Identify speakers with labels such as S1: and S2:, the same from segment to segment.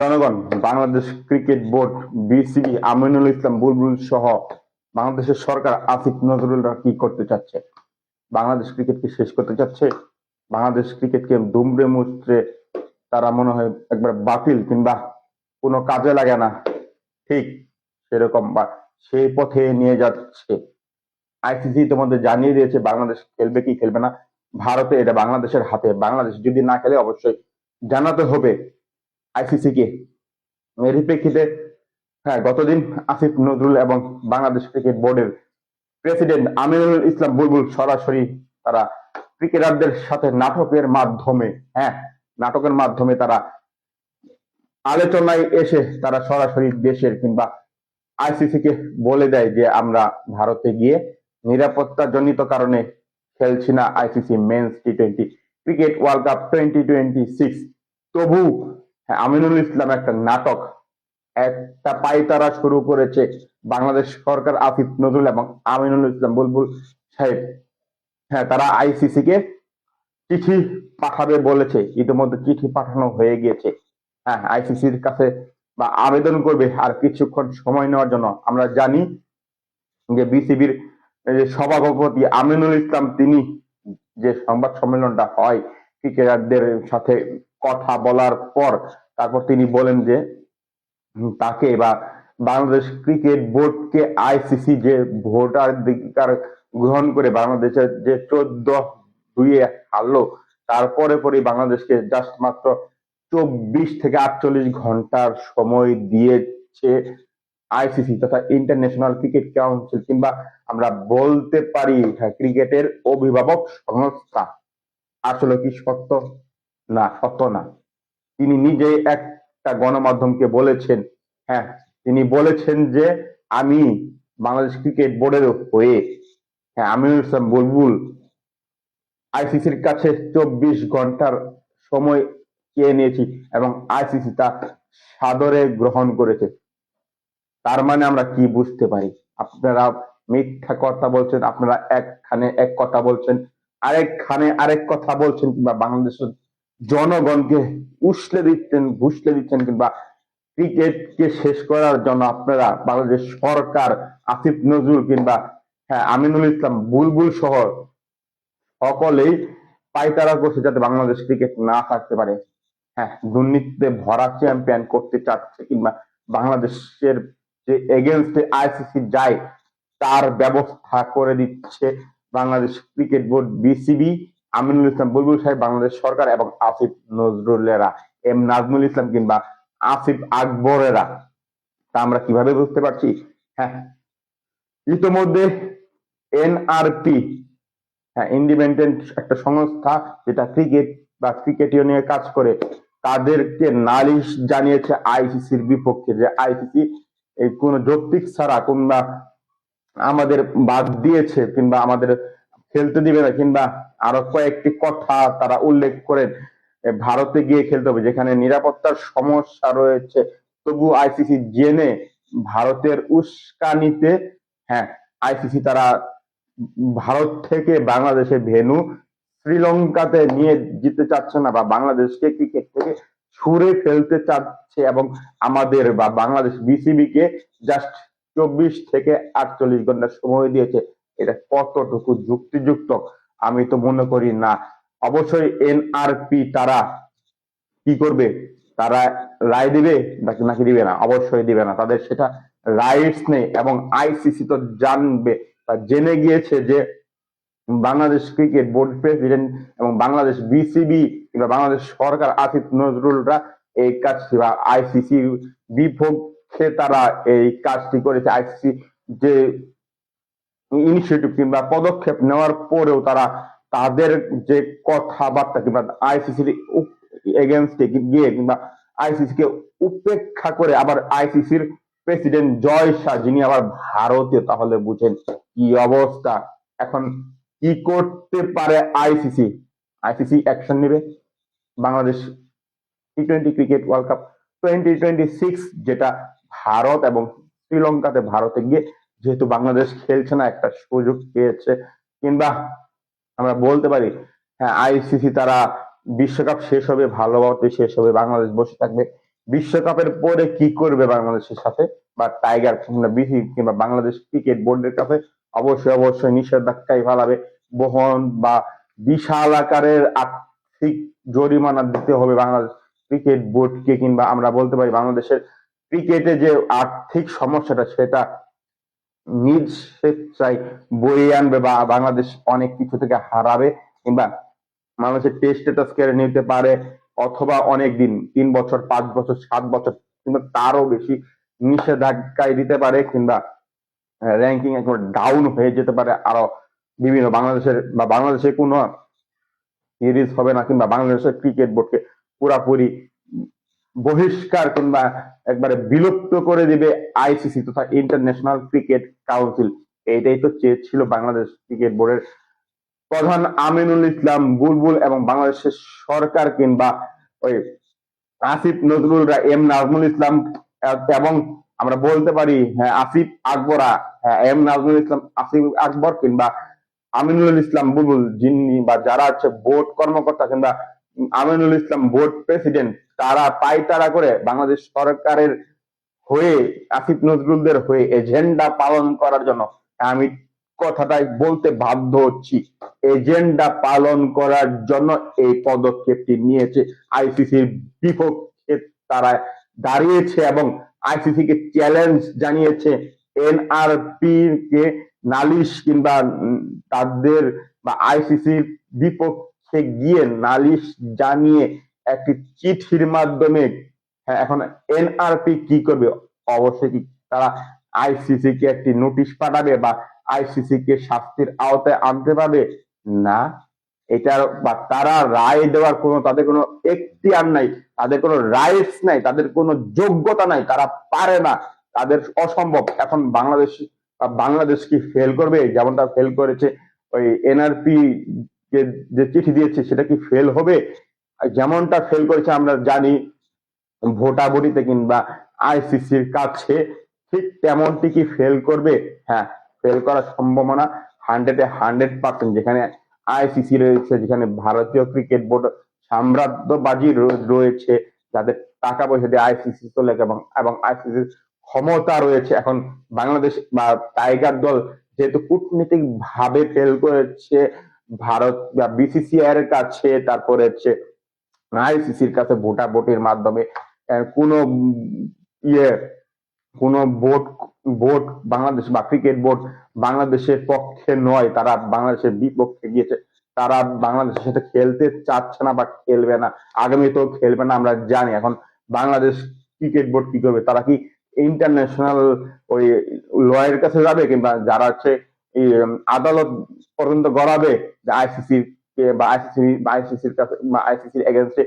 S1: জনগণ, Bangladesh cricket board, BCB, Aminul Islam, Bulbul সহ বাংলাদেশের সরকার আসিফ নজরুলরা কি করতে চাচ্ছে? বাংলাদেশ ক্রিকেটকে শেষ করতে চাচ্ছে? বাংলাদেশ ক্রিকেটকে দুমড়ে মুচড়ে তারা মনে হয় একবার বাতিল কিংবা কোনো কাজে লাগে না। ঠিক সেরকম বা সেই পথে নিয়ে যাচ্ছে। আইসিসি তোমাদের জানিয়ে দিয়েছে, বাংলাদেশ খেলবে কি খেলবে না। ভারতে এটা বাংলাদেশের হাতে। বাংলাদেশ যদি না খেলে অবশ্যই জানাতে হবে। আইসিসি কে? এরই প্রেক্ষিতে হ্যাঁ গতদিন আসিফ নজরুল এবং বাংলাদেশ ক্রিকেট বোর্ডের প্রেসিডেন্ট আমিনুল ইসলাম বুলবুল সরাসরি তারা ক্রিকেটারদের সাথে নাটকের মাধ্যমে হ্যাঁ নাটকের মাধ্যমে তারা আলোচনায় এসে তারা সরাসরি দেশের কিংবা আইসিসি কে বলে দেয় যে আমরা ভারতে গিয়ে নিরাপত্তা জনিত কারণে খেলছি না ICC men's T twenty cricket world cup twenty twenty six. তবু হ্যাঁ, আমিনুল ইসলাম একটা নাটক একটা পাইতারা শুরু করেছে বাংলাদেশ সরকার আসিফ নজরুল এবং আমিনুল ইসলাম বুলবুল সাহেব। হ্যাঁ তারা আইসিসি কে চিঠি পাঠাবে বলেছে ইতিমধ্যে চিঠি পাঠানো হয়ে গিয়েছে। হ্যাঁ আইসিসির কাছে বা আবেদন করবে আর কিছুক্ষণ সময় নেওয়ার জন্য। আমরা জানি যে বিসিবির সভাপতি আমিনুল ইসলাম তিনি যে সংবাদ সম্মেলনটা হয় ক্রিকেটারদের সাথে কথা বলার পর তারপর তিনি বলেন যে তাকে বা বাংলাদেশ ক্রিকেট বোর্ডকে আইসিসি যে ভোটাধিকার গ্রহণ করে বাংলাদেশের যে চোদ্দ দুইয়ে হারলো তারপরে পরে বাংলাদেশকে জাস্ট মাত্র চব্বিশ থেকে আটচল্লিশ ঘণ্টার সময় দিয়েছে আইসিসি তথা ইন্টারন্যাশনাল ক্রিকেট কাউন্সিল কিংবা আমরা বলতে পারি ক্রিকেটের অভিভাবক সংস্থা। আসলে কি সত্য? না সত্য না। তিনি নিজে একটা গণমাধ্যমকে বলেছেন হ্যাঁ তিনি বলেছেন যে আমি বাংলাদেশ ক্রিকেট বোর্ডের হয়ে হ্যাঁ আমিনুল ইসলাম বুলবুল আইসিসির কাছে চব্বিশ ঘণ্টার সময় চেয়ে নিয়েছি এবং আইসিসি তা সাদরে গ্রহণ করেছে। তার মানে আমরা কি বুঝতে পারি? আপনারা মিথ্যা কথা বলছেন, আপনারা একখানে এক কথা বলছেন, আরেকখানে আরেক কথা বলছেন কিংবা বাংলাদেশের জনগণকে উসলে দিচ্ছেন, ঘুষলে দিচ্ছেন কিংবা ক্রিকেটকে শেষ করার জন্য আপনারা বাংলাদেশ সরকার, আসিফ নজরুল কিংবা হ্যাঁ আমিনুল ইসলাম, বুলবুল সহ সকলেই পাইতারা করছে যাতে বাংলাদেশ ক্রিকেট না থাকতে পারে। হ্যাঁ দুর্নীতিতে ভরা চ্যাম্পিয়ন করতে চাচ্ছে কিংবা বাংলাদেশের যে এগেনস্টে আইসিসি যায়, তার ব্যবস্থা করে দিচ্ছে Bangladesh cricket board BCB Aminul Islam, Bulbul সাহেব বাংলাদেশ সরকার এবং আসিফ নজরুলেরা, এম নাজমুল ইসলাম কিংবা আসিফ আকবরেরা। তা আমরা কীভাবে বুঝতে পারছি? হ্যাঁ ইতোমধ্যে এনআরপি হ্যাঁ ইন্ডিপেন্ডেন্ট একটা সংস্থা যেটা ক্রিকেট বা ক্রিকেটীয় নিয়ে কাজ করে, তাদেরকে নালিশ জানিয়েছে আইসিসির বিপক্ষে যে আইসিসি এই কোনো যৌক্তিক ছাড়া কিংবা আমাদের বাদ দিয়েছে কিংবা আমাদের খেলতে দিবে না কিংবা আরও কয়েকটি কথা তারা উল্লেখ করেন। ভারতে গিয়ে খেলতে হবে, যেখানে নিরাপত্তার সমস্যা রয়েছে। তবু আইসিসি জেনে ভারতের উস্কানিতে হ্যাঁ আইসিসি তারা ভারত থেকে বাংলাদেশে ভেনু শ্রীলঙ্কাতে নিয়ে জিততে চাচ্ছে না বা বাংলাদেশকে ক্রিকেট থেকে ছুড়ে ফেলতে চাচ্ছে এবং আমাদের বা বাংলাদেশ বিসিবি কে জাস্ট চব্বিশ থেকে আটচল্লিশ ঘণ্টা সময় দিয়েছে। এটা কতটুকু যুক্তিযুক্ত? আমি তো মনে করি না। অবশ্যই এনআরপি তারা কি করবে? তারা রায় দিবে নাকি দিবে না? অবশ্যই দিবে না। তাদের সেটা রাইটস নেই এবং আইসিসি তো জানবে। বা জেনে গিয়েছে যে বাংলাদেশ ক্রিকেট বোর্ড প্রেসিডেন্ট এবং বাংলাদেশ বিসিবি কিংবা বাংলাদেশ সরকার আসিফ নজরুলরা এই কাজটি বা আইসিসি বিপক্ষে তারা এই কাজটি করেছে। আইসিসি যে ইনিশিয়েটিভ কিংবা পদক্ষেপ নেওয়ার পরেও তারা তাদের যে কথাবার্তা কিংবা আইসিসির এগেনস্টে গিয়ে কিংবা আইসিসি কে উপেক্ষা করে আবার আইসিসির প্রেসিডেন্ট জয় শাহ যিনি আবার ভারতীয়, তাহলে বুঝেন কি অবস্থা। এখন কি করতে পারে আইসিসি আইসিসি অ্যাকশন নেবে। Bangladesh T twenty cricket world cup twenty twenty six যেটা ভারত এবং শ্রীলঙ্কাতে ভারতে গিয়ে যেহেতু বাংলাদেশ খেলছে না, একটা সুযোগ পেয়েছে। কিংবা আমরা বলতে পারি হ্যাঁ আইসিসি তারা বিশ্বকাপ শেষ হবে ভালোভাবে শেষ হবে, বাংলাদেশ বসে থাকবে। বিশ্বকাপের পরে কি করবে বাংলাদেশের সাথে? বা টাইগার কিংবা কিংবা বাংলাদেশ ক্রিকেট বোর্ডের কাছে অবশ্যই অবশ্যই নিষেধাজ্ঞায় ফেলাবে। বহন বা বিশাল আকারের আর্থিক জরিমানা দিতে হবে বাংলাদেশ ক্রিকেট বোর্ডকে কিংবা আমরা বলতে পারি, বাংলাদেশের ক্রিকেটে যে আর্থিক সমস্যাটা, সেটা নিজ স্বেচ্ছায় বয়ে আনবে বা বাংলাদেশ অনেক কিছু থেকে হারাবে কিংবা বাংলাদেশের টেস্ট স্ট্যাটাস কেড়ে নিতে পারে অথবা অনেক দিন, তিন বছর, পাঁচ বছর, সাত বছর কিংবা তারও বেশি নিষেধাজ্ঞায় দিতে পারে কিংবা র্যাঙ্কিং একবার ডাউন হয়ে যেতে পারে আরও বিভিন্ন বাংলাদেশের বা বাংলাদেশের কোনো সিরিজ হবে না কিংবা বাংলাদেশের ক্রিকেট বোর্ডকে পুরাপুরি বহিষ্কার কিংবা একবারে বিলুপ্ত করে দিবে আইসিসি তথা ইন্টারন্যাশনাল ক্রিকেট কাউন্সিল। এইটাই তো চেয়েছিল বাংলাদেশ ক্রিকেট বোর্ডের প্রধান আমিনুল ইসলাম বুলবুল এবং বাংলাদেশের সরকার কিংবা ওই আসিফ নজরুলরা এম নাজমুল ইসলাম এবং আমরা বলতে পারি হ্যাঁ আসিফ আকবরা হ্যাঁ, এম নাজমুল ইসলাম আসিফ আকবর কিংবা আমিনুল ইসলাম বুলবুল যিনি বা যারা হচ্ছে বোর্ড কর্মকর্তা কিংবা আমিনুল ইসলাম বোর্ড প্রেসিডেন্ট, তারা পাইতারা করে বাংলাদেশ সরকারের হয়ে, আসিফ নজরুলদের হয়ে এজেন্ডা পালন করার জন্য আমি কথাটাই বলতে বাধ্য হচ্ছি। এজেন্ডা পালন করার জন্য এই পদক্ষেপটি নিয়েছে আইসিসির বিপক্ষে তারা দাঁড়িয়েছে এবং আইসিসি কে চ্যালেঞ্জ জানিয়েছে। এনআরপি কে নালিশ কিংবা তাদের বা আইসিসির বিপক্ষে গিয়ে নালিশ জানিয়ে একটি চিঠির মাধ্যমে হ্যাঁ এখন এনআরপি কি করবে? অবশ্যই কি তারা আইসিসি কে একটি নোটিশ পাঠাবে বা আইসিসি কে শাস্তির আওতায় আনতে পারবে? না। এটার বা তারা রায় দেওয়ার কোনো, তাদের কোনো এখতিয়ার নাই, তাদের কোনো রাইটস নাই, তাদের কোনো যোগ্যতা নাই, তারা পারে না। তাদের অসম্ভব। এখন বাংলাদেশ বাংলাদেশ কি ফেল করবে? যেমনটা ফেল করেছে ওই এনআরপি যে যে চিঠি দিয়েছে সেটা কি ফেল হবে? যেমনটা ফেল করেছে আমরা জানি, ভোটাভুটিতে কিংবা আইসিসির কাছে ঠিক তেমনটি কি ফেল করবে? হ্যাঁ ফেল করার সম্ভাবনা হান্ড্রেডে হান্ড্রেড পার্সেন্ট যেখানে আইসিসি রয়েছে, যেখানে ভারতীয় ক্রিকেট বোর্ড সাম্রাজ্যবাজি রয়েছে, যাদের টাকা পয়সা দিয়ে আইসিসি চলে এবং এবং আইসিসির ক্ষমতা রয়েছে। এখন বাংলাদেশ বা টাইগার দল যেহেতু কূটনীতিক ভাবে ফেল করেছে ভারত বা বিসিসিআই এর কাছে, তারপরে হচ্ছে আইসিসির কাছে ভোটাভুটির মাধ্যমে কোনো ইয়ে কোনো বোর্ড বোর্ড বাংলাদেশ বা ক্রিকেট বোর্ড বাংলাদেশের পক্ষে নয়, তারা বাংলাদেশের বিপক্ষে গিয়েছে। তারা বাংলাদেশের সাথে খেলতে চাচ্ছে না বা খেলবে না। আগামীতেও খেলবে না, আমরা জানি। এখন বাংলাদেশ ক্রিকেট বোর্ড কি করবে? তারা কি ইন্টারন্যাশনাল ওই লয়ের কাছে যাবে? কিংবা যারা হচ্ছে আদালত পর্যন্ত গড়াবে যে আইসিসি বা আইসিসি বা আইসিসির কাছে বা আইসিসির এগেনস্টে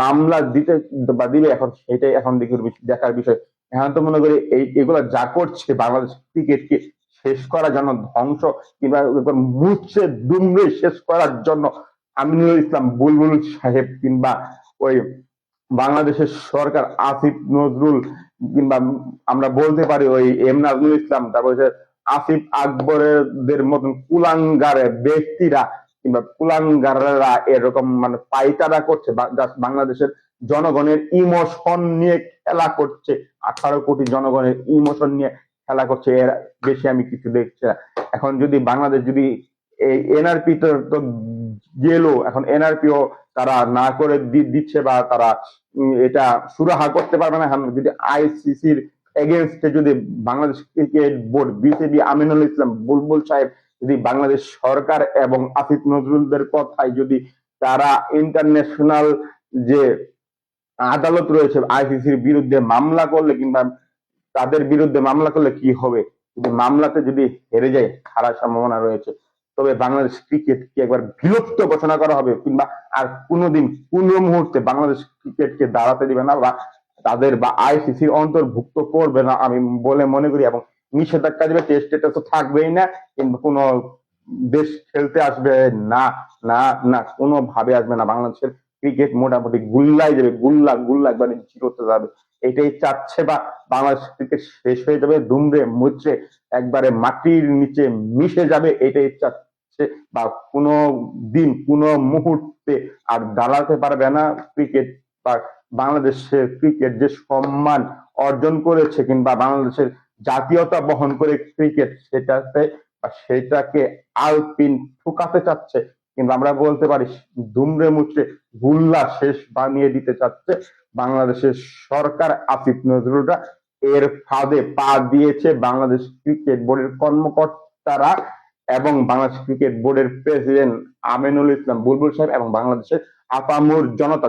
S1: মামলা দিতে বা দিবে এখন সেটাই এখন দেখার বিষয়। এখন তো মনে করি এই, এগুলো যা করছে বাংলাদেশ ক্রিকেটকে শেষ করার জন্য, ধ্বংস কিংবা মুছে দুমড়ে শেষ করার জন্য আমিনুল ইসলাম বুলবুল সাহেব কিংবা ওই বাংলাদেশের সরকার আসিফ নজরুল কিংবা আমরা বলতে পারি ওই এম নাজমুল ইসলাম, তারপর আসিফ আকবরের মতন কুলাঙ্গারে ব্যক্তিরা কিংবা কুলাঙ্গাররা এরকম মানে পাইতারা করছে বাংলাদেশের জনগণের ইমোশন নিয়ে খেলা করছে। আঠারো কোটি জনগণের ইমোশন নিয়ে খেলা করছে। এর বেশি আমি কিছু দেখছি না। এখন যদি বাংলাদেশ যদি এই এনআরপি তো তো গেলো, এখন এনআরপিও তারা না করে দিচ্ছে বা তারা এটা সুরাহা করতে পারবে না। যদি আইসিসির এগেনস্টে যদি Bangladesh cricket board BCB Aminul Islam, Bulbul সাহেব যদি বাংলাদেশ সরকার এবং আসিফ নজরুলদের কথায় যদি তারা ইন্টারন্যাশনাল যে আদালত রয়েছে আইসিসির বিরুদ্ধে মামলা করলে কিংবা তাদের বিরুদ্ধে মামলা করলে কি হবে? যদি মামলাতে যদি হেরে যায়, হারার সম্ভাবনা রয়েছে। তবে বাংলাদেশ ক্রিকেট কি একবার বিলুপ্ত ঘোষণা করা হবে কিংবা আর কোনোদিন কোনো মুহূর্তে বাংলাদেশ ক্রিকেটকে দাঁড়াতে দিবে না বা তাদের বা আইসিসির অন্তর্ভুক্ত করবে না, আমি বলে মনে করি, এবং নিষেধাজ্ঞা দিবে টেস্ট এটা তো থাকবেই না, কিংবা কোনো দেশ খেলতে আসবে না না না কোনো ভাবে আসবে না। বাংলাদেশের ক্রিকেট মোটামুটি গুল্লাই যাবে, গুল্লা গুল্লা একবারে জিরোতে যাবে। এটাই চাচ্ছে বা বাংলাদেশ ক্রিকেট শেষ হয়ে যাবে, দুমড়ে মুচড়ে একবারে মাটির নিচে মিশে যাবে, এটাই চাচ্ছে বা কোনো দিন, কোনো মুহূর্তে আর দাঁড়াতে পারবে না ক্রিকেট বা বাংলাদেশের ক্রিকেট যে সম্মান অর্জন করেছে কিংবা বাংলাদেশের জাতীয়তা বহন করে ক্রিকেট সেটাতে সেটাকে আলপিন ঠুকাতে চাচ্ছে কিংবা আমরা বলতে পারি দুমড়ে মুচড়ে গুল্লা শেষ বানিয়ে দিতে চাচ্ছে বাংলাদেশের সরকার আসিফ নজরুলরা। এর ফাঁদে পা দিয়েছে বাংলাদেশ ক্রিকেট বোর্ডের কর্মকর্তারা এবং বাংলাদেশ ক্রিকেট বোর্ডের প্রেসিডেন্ট আমিনুল ইসলাম বুলবুল সাহেব এবং বাংলাদেশের আপামুর জনতা।